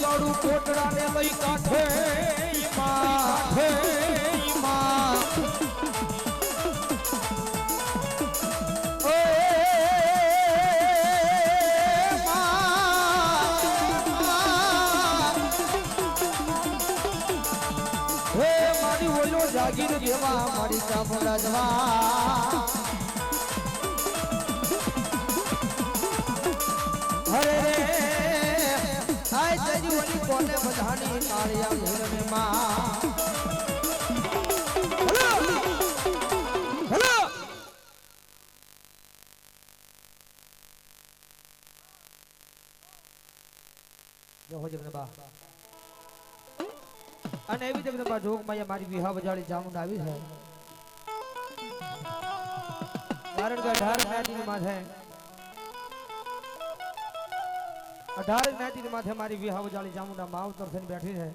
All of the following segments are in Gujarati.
કોટડાને કોટડા ને લઈ કાઠે કાઠે જાગીર જેવા મારી ચામુંડા જવા કોને બધાની કાળિયા ભીરને માં? હલો! હલો! જો હો જગદંબા અને એવી જગદંબા જોગમાં મારી વિવાહ બજાડી ચામુંડ આવી છે. કારણ કે અઢાર જ્ઞાતિની માથે અઢાર જ્ઞાતિની માથે મારી વિવાહ વજાળી ચામુંડા માં અવતર થઈને બેઠી છે.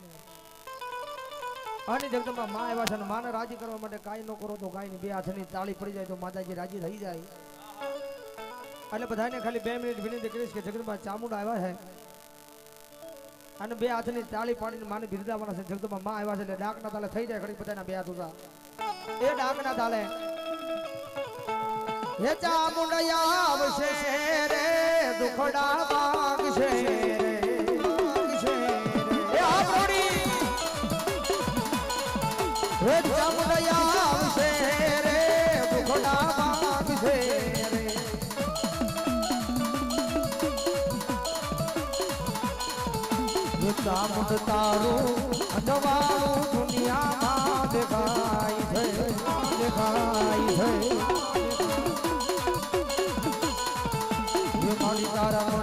અને જગદંબા માં એવા છે માને રાજી કરવા માટે કાંઈ ન કરો તો કાંઈ બે હાથની તાળી પડી જાય તો માતાજી રાજી થઈ જાય. એટલે બધાને ખાલી બે મિનિટ વિનંતી કરીશ કે જગદંબા ચામુંડા આવ્યા છે. અને બે હાથની તાળી પાડીને માને બિરદાવાના છે. જગદંબા માં આવ્યા છે એટલે ડાકના તાલે થઈ જાય ઘડી બધાના બે હાથ ઉતા એ ડાકના તાલે. હે ચામુંડા આવશે રે દુખડા માંગશે આવશે રે દુખડા માંગશે ચામુંડ તારું અનવાળું દુનિયામાં દેખાય છે દેખાય છે. મારી તારા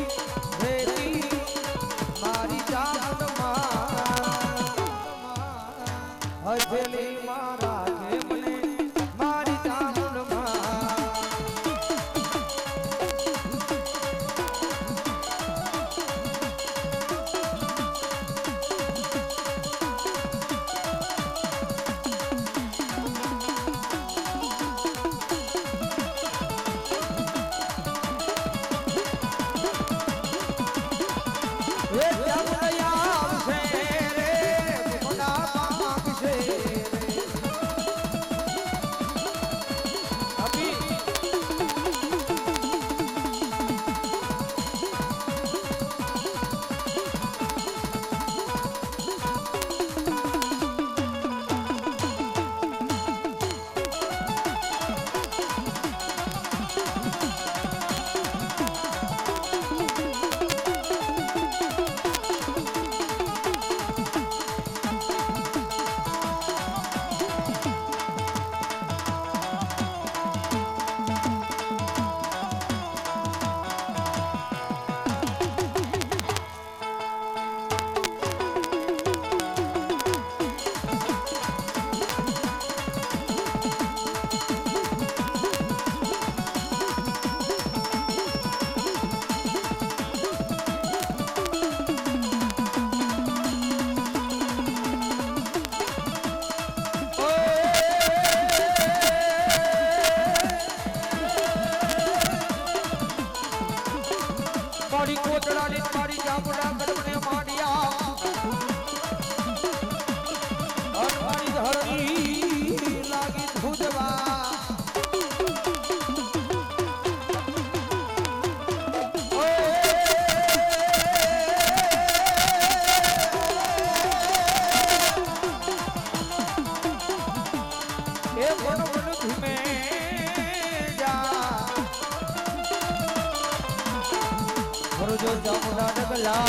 ચામુંડા ડગલા.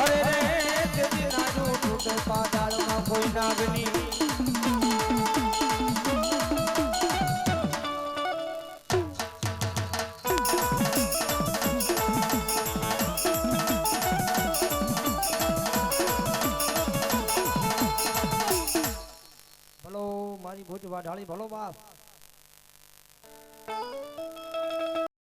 અરે રે તેજી નાગની. ભલો મારી ભૂત વાઢાળી ભલો બાપ.